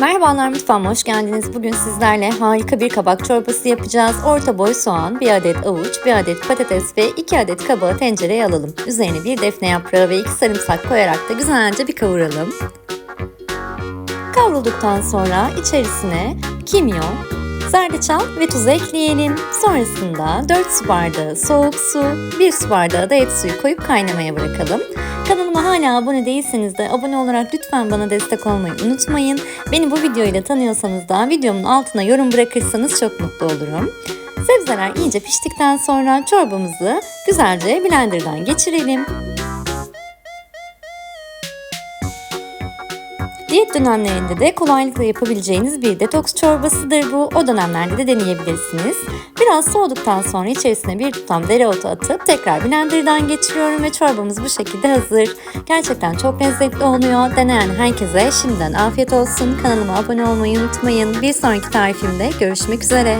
Merhabalar mutfağıma hoş geldiniz. Bugün sizlerle harika bir kabak çorbası yapacağız. Orta boy soğan, 1 adet avuç, 1 adet patates ve 2 adet kabağı tencereye alalım. Üzerine bir defne yaprağı ve 2 sarımsak koyarak da güzelce bir kavuralım. Kavrulduktan sonra içerisine kimyon, zerdeçal ve tuzu ekleyelim. Sonrasında 4 su bardağı soğuk su, 1 su bardağı da et suyu koyup kaynamaya bırakalım. Kanalıma hala abone değilseniz de abone olarak lütfen bana destek olmayı unutmayın. Beni bu videoyla tanıyorsanız da videomun altına yorum bırakırsanız çok mutlu olurum. Sebzeler iyice piştikten sonra çorbamızı güzelce blenderdan geçirelim. Diyet dönemlerinde de kolaylıkla yapabileceğiniz bir detoks çorbasıdır bu. O dönemlerde de deneyebilirsiniz. Biraz soğuduktan sonra içerisine bir tutam dereotu atıp tekrar blenderdan geçiriyorum ve çorbamız bu şekilde hazır. Gerçekten çok lezzetli oluyor. Deneyen herkese şimdiden afiyet olsun. Kanalıma abone olmayı unutmayın. Bir sonraki tarifimde görüşmek üzere.